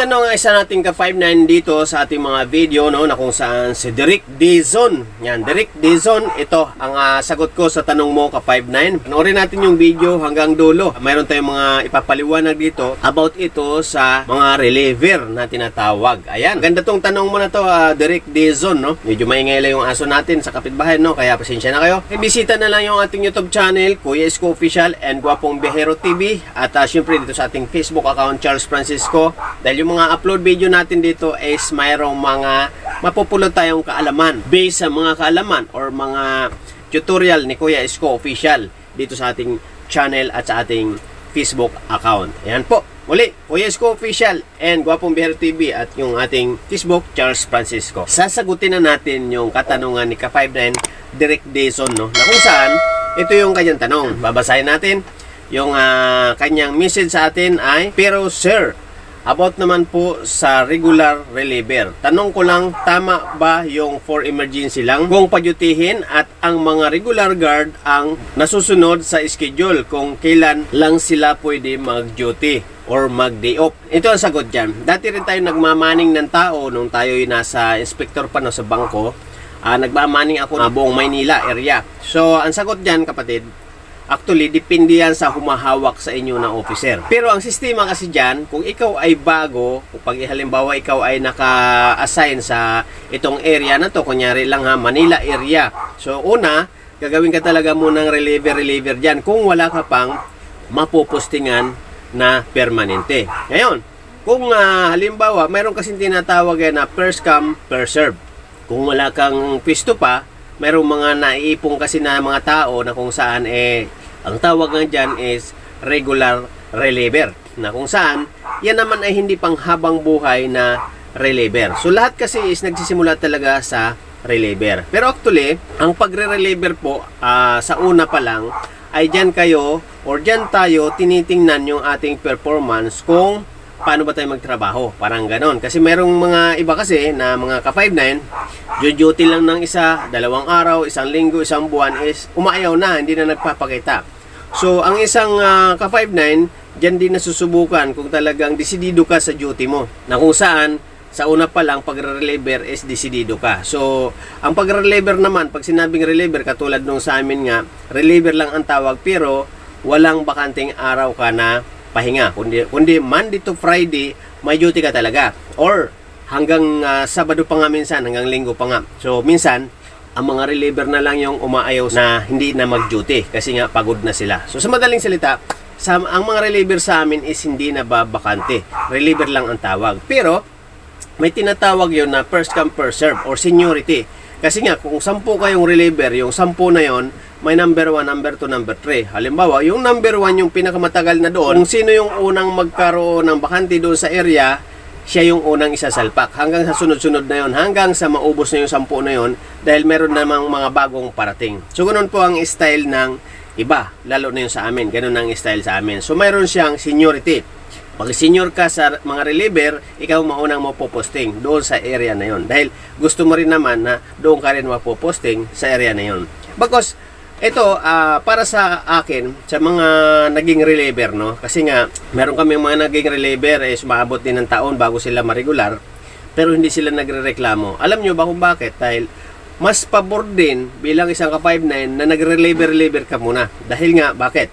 tanong ang isa nating ka-59 dito sa ating mga video no, na kung saan si Derek Dizon. Yan, Derek Dizon, ito ang ah, sagot ko sa tanong mo ka-59. Panoorin natin yung video hanggang dulo. Mayroon tayong mga ipapaliwanag dito about ito sa mga reliever na tinatawag. Ayan, ganda tong tanong mo na to, ah, Derek Dizon. No? Medyo maingay lang yung aso natin sa kapitbahay, no? kaya pasensya na kayo. Ibisita na lang yung ating YouTube channel, Kuya Isko Official and Guapong Bihero TV. At ah, syempre dito sa ating Facebook account, Charles Francisco. Dahil yung mga upload video natin dito is mayroong mga mapupulot tayong kaalaman based sa mga kaalaman or mga tutorial ni Kuya Isko Official dito sa ating channel at sa ating Facebook account. Ayan po. Muli, Kuya Isko Official and Guapong Bihero TV at yung ating Facebook, Charles Francisco. Sasagutin na natin yung katanungan ni Ka59 Direct Dayson, no? Na kung saan, ito yung kanyang tanong. Babasahin natin. Yung ah, kanyang message sa atin ay, Pero sir, About naman po sa regular reliever. Tanong ko lang, tama ba yung for emergency lang? Kung padyutihin at ang mga regular guard ang nasusunod sa schedule kung kailan lang sila pwede mag-duty or mag-day off. Ito ang sagot dyan. Dati rin tayo nagmamaning ng tao nung tayo nasa inspector pa no, sa bangko. Ah, nagmamaning ako na buong Maynila area. So, ang sagot dyan kapatid, Actually, depende yan sa humahawak sa inyo na officer. Pero ang sistema kasi dyan, kung ikaw ay bago, pag halimbawa ikaw ay naka-assign sa itong area na to, kunyari lang ha, Manila area. So una, gagawin ka talaga munang reliever-reliever dyan kung wala ka pang mapupostingan na permanente. Ngayon, kung ah, halimbawa, mayroon kasing tinatawag yan na first come, first serve. Kung wala kang pisto pa, mayroong mga naiipong kasi na mga tao na kung saan eh ang tawag nga dyan is regular reliever na kung saan yan naman ay hindi pang habang buhay na reliever. So lahat kasi is nagsisimula talaga sa reliever. Pero actually, ang pagre-reliever po ah, sa una pa lang ay dyan kayo or dyan tayo tinitingnan yung ating performance kung paano ba tayo magtrabaho. Parang ganon. Kasi merong mga iba kasi na mga ka-59, duty lang ng isa, dalawang araw, isang linggo, isang buwan is umaayaw na, hindi na nagpapakita. So, ang isang ah, ka-59, dyan din nasusubukan kung talagang desidido ka sa duty mo. Na kung saan, sa una pa lang, pag-reliever is desidido ka. So, ang pag-reliever naman, pag sinabing reliever, katulad nung sa amin nga, reliever lang ang tawag, pero walang bakanting araw ka na pahinga. Kundi, kundi Monday to Friday, may duty ka talaga. Or, hanggang ah, Sabado pa nga minsan, hanggang Linggo pa nga. So, minsan, ang mga reliever na lang yung umaayaw na hindi na mag-duty kasi nga pagod na sila. So, sa madaling salita, sa, ang mga reliever sa amin is hindi na babakante. Reliever lang ang tawag. Pero, may tinatawag yon na first come first serve or seniority. Kasi nga, kung sampu kayong reliever, yung sampu na yon may number 1, number 2, number 3. Halimbawa, yung number 1 yung pinakamatagal na doon, kung sino yung unang magkaroon ng bakante doon sa area, siya yung unang isasalpak. Hanggang sa sunod-sunod na yon, hanggang sa maubos na yung sampu na yon, dahil meron namang mga bagong parating. So, ganun po ang style ng iba, lalo na yung sa amin. Ganun ang style sa amin. So, mayroon siyang seniority. Pag senior ka sa mga reliever, ikaw maunang mapoposting doon sa area na yon. Dahil gusto mo rin naman na doon ka rin mapoposting sa area na yon. Because ito, ah, para sa akin, sa mga naging reliever, no? Kasi nga, meron kami mga naging reliever, eh, sumaabot din ng taon bago sila maregular, pero hindi sila nagre-reklamo. Alam nyo ba kung bakit? Dahil mas pabor din bilang isang ka-59 na nagre-reliever-reliever ka muna. Dahil nga, bakit?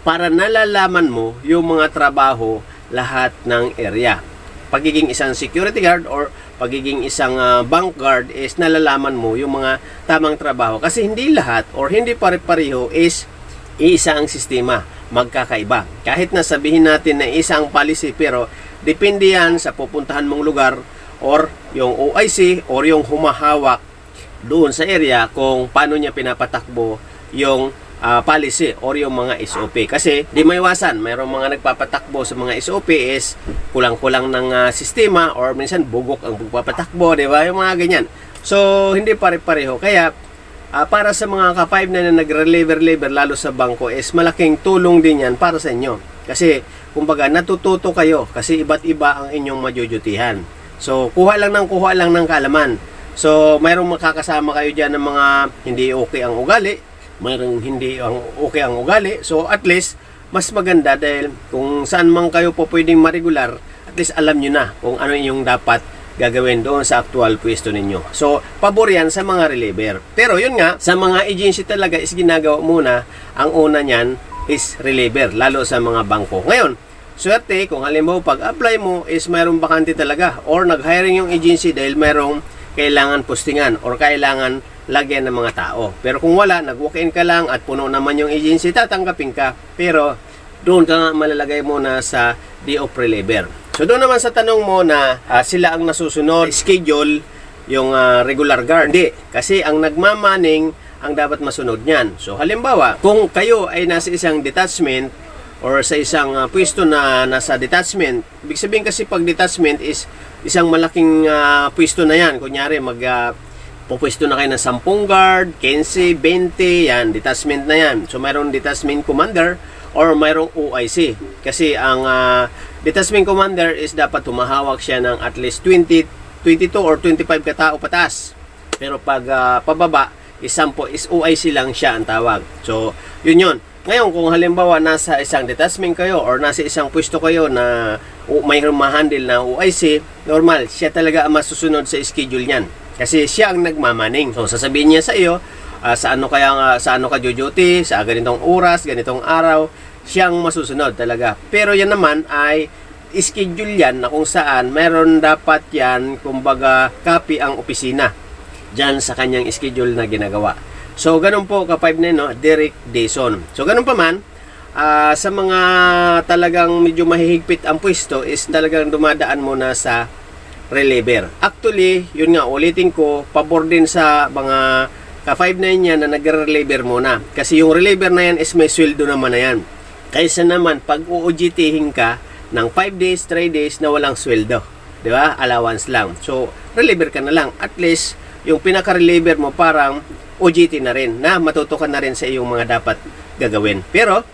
Para nalalaman mo yung mga trabaho lahat ng area. Pagiging isang security guard or pagiging isang ah, bank is nalalaman mo yung mga tamang trabaho. Kasi hindi lahat or hindi pare-pareho is isa ang sistema, magkakaiba. Kahit na sabihin natin na isa ang policy pero depende yan sa pupuntahan mong lugar or yung OIC or yung humahawak doon sa area kung paano niya pinapatakbo yung ah, policy or yung mga SOP. Kasi di maiwasan, mayroong mga nagpapatakbo sa mga SOP is kulang-kulang ng ah, sistema or minsan bugok ang pagpapatakbo, di ba? Yung mga ganyan. So, hindi pare-pareho. Kaya, ah, para sa mga ka-5 na, na nag-reliever-reliever lalo sa bangko is malaking tulong din yan para sa inyo. Kasi, kumbaga, natututo kayo kasi iba't iba ang inyong majujutihan. So, kuha lang ng kuha lang ng kalaman. So, mayroong makakasama kayo dyan ng mga hindi okay ang ugali, mayroong hindi ang okay ang ugali. So, at least, mas maganda dahil kung saan man kayo po pwedeng maregular, at least alam nyo na kung ano yung dapat gagawin doon sa actual pwesto ninyo. So, pabor yan sa mga reliever. Pero yun nga, sa mga agency talaga is ginagawa muna, ang una niyan is reliever, lalo sa mga bangko. Ngayon, swerte kung halimbawa pag-apply mo is mayroong bakante talaga or nag-hiring yung agency dahil mayroong kailangan postingan or kailangan lagyan ng mga tao. Pero kung wala, nag-walk-in ka lang at puno naman yung agency, tatanggapin ka. Pero doon ka nga malalagay muna sa day of reliever. So doon naman sa tanong mo na ah, sila ang nasusunod, schedule yung ah, regular guard. Hindi, kasi ang nagmamaning ang dapat masunod niyan. So halimbawa, kung kayo ay nasa isang detachment or sa isang ah, pwesto na nasa detachment, ibig sabihin kasi pag detachment is isang malaking ah, pwesto na yan. Kunyari, mag ah, pupwesto na kayo ng 10 guard, 15, 20, yan, detachment na yan. So mayroong detachment commander or mayroong OIC. Kasi ang ah, detachment commander is dapat tumahawak siya ng at least 20, 22 or 25 katao patas. Pero pag ah, pababa, is 10 is OIC lang siya ang tawag. So, yun yun. Ngayon, kung halimbawa nasa isang detachment kayo or nasa isang pwesto kayo na may mahandle na OIC, normal, siya talaga ang masusunod sa schedule niyan. Kasi siya ang nagmamaning. So, sasabihin niya sa iyo, ah, sa ano kaya nga, sa ano ka duty, sa ganitong oras, ganitong araw, siyang masusunod talaga. Pero yan naman ay schedule yan na kung saan meron dapat yan, kumbaga, copy ang opisina dyan sa kanyang schedule na ginagawa. So, ganun po ka 5 no, Derek Dayson. So, ganun pa man, ah, sa mga talagang medyo mahihigpit ang pwesto is talagang dumadaan muna sa reliever. Actually, yun nga, ulitin ko, pabor din sa mga ka-5-9 yan na nagre-reliever muna. Kasi yung reliever na yan is may sweldo naman na yan. Kaysa naman, pag UOGT-hin ka ng 5 days, 3 days na walang sweldo. Ba? Allowance lang. So, reliever ka na lang. At least, yung pinaka-reliever mo parang OGT na rin na matutukan na rin sa iyong mga dapat gagawin. Pero,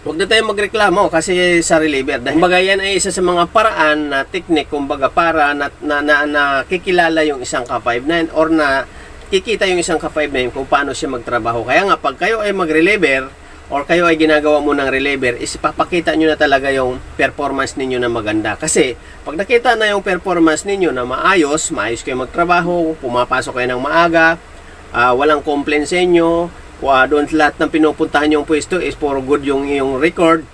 Huwag na tayong magreklamo kasi sa reliever. Dahil kumbaga yan ay isa sa mga paraan na technique kumbaga para na, na, na, na kikilala yung isang ka-59 or na kikita yung isang ka-59 kung paano siya magtrabaho. Kaya nga pag kayo ay mag-reliever or kayo ay ginagawa mo ng reliever is ipapakita nyo na talaga yung performance ninyo na maganda. Kasi pag nakita na yung performance ninyo na maayos, maayos kayo magtrabaho, pumapasok kayo ng maaga, ah, walang complaint sa inyo, wa doon lahat ng pinupuntahan yung pwesto is for good yung yung record.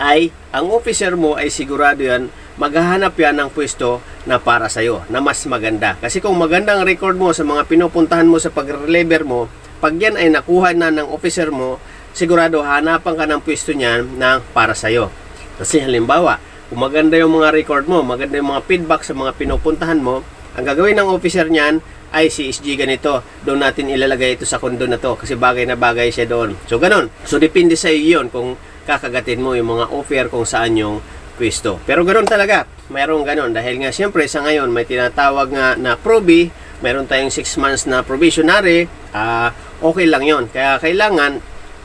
Ay ang officer mo ay sigurado yan maghahanap yan ng pwesto na para sa iyo na mas maganda. Kasi kung maganda ang record mo sa mga pinupuntahan mo sa pag-reliever mo pag yan ay nakuha na ng officer mo sigurado hanapan ka ng pwesto niyan na para sa iyo kasi halimbawa kung maganda yung mga record mo maganda yung mga feedback sa mga pinupuntahan mo ang gagawin ng officer niyan ay si SG ganito. Doon natin ilalagay ito sa kondo na to kasi bagay na bagay siya doon. So ganun. So depende sa iyo 'yon kung kakagatin mo yung mga offer kung saan yung pwesto. Pero ganoon talaga. Mayroong ganoon dahil nga siyempre sa ngayon may tinatawag nga na probi, mayroon tayong 6 months na probationary, ah okay lang 'yon. Kaya kailangan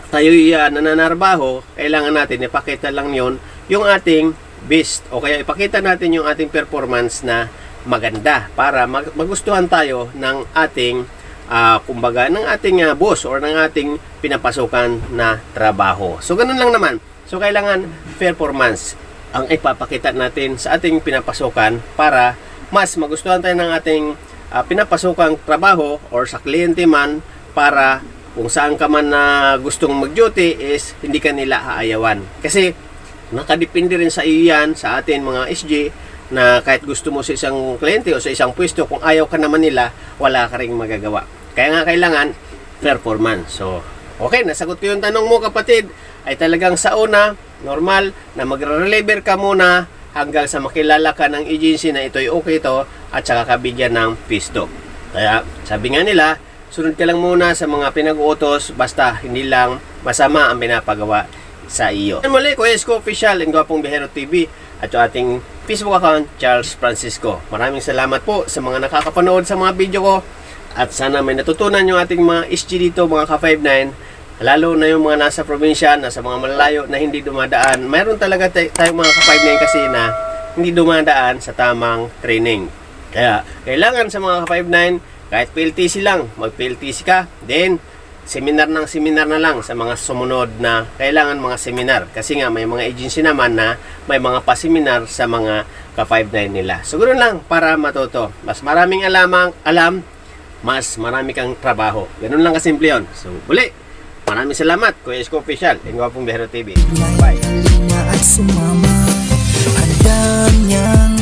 tayo uh, nananarbaho, kailangan natin ipakita lang 'yon yung ating best o kaya ipakita natin yung ating performance na maganda para mag- magustuhan tayo ng ating ah, kumbaga ng ating ah, boss or ng ating pinapasukan na trabaho. So ganun lang naman. So kailangan performance ang ipapakita natin sa ating pinapasukan para mas magustuhan tayo ng ating ah, pinapasukang trabaho or sa kliyente man para kung saan ka man na gustong mag-duty is hindi ka nila aayawan. Kasi nakadepende rin sa iyo yan, sa atin mga SG, na kahit gusto mo sa isang kliyente o sa isang pwesto, kung ayaw ka naman nila, wala ka rin magagawa. Kaya nga kailangan performance. So, okay, nasagot ko yung tanong mo kapatid, ay talagang sa una, normal, na magre-reliever ka muna hanggang sa makilala ka ng agency na ito'y okay to at saka kabigyan ng pisto. Kaya, sabi nga nila, sunod ka lang muna sa mga pinag-utos basta hindi lang masama ang pinapagawa sa iyo. Yan muli, Kuya Isko Official and Gwapong Bihero TV at yung ating Facebook account, Charles Francisco. Maraming salamat po sa mga nakakapanood sa mga video ko at sana may natutunan yung ating mga SG dito, mga ka-59 lalo na yung mga nasa probinsya, nasa mga malalayo na hindi dumadaan. Mayroon talaga tay- tayong mga ka-59 kasi na hindi dumadaan sa tamang training. Kaya, kailangan sa mga ka-59, kahit PLTC lang, mag-PLTC ka. Then, seminar ng seminar na lang sa mga sumunod na kailangan mga seminar. Kasi nga may mga agency naman na may mga paseminar sa mga ka-59 nila. Siguro lang para matuto. Mas maraming alamang, alam, mas marami kang trabaho. Ganun lang kasimple yun. So, muli, maraming salamat, Kuya Isko Official, and Gwapong Bihero TV. Bye! niya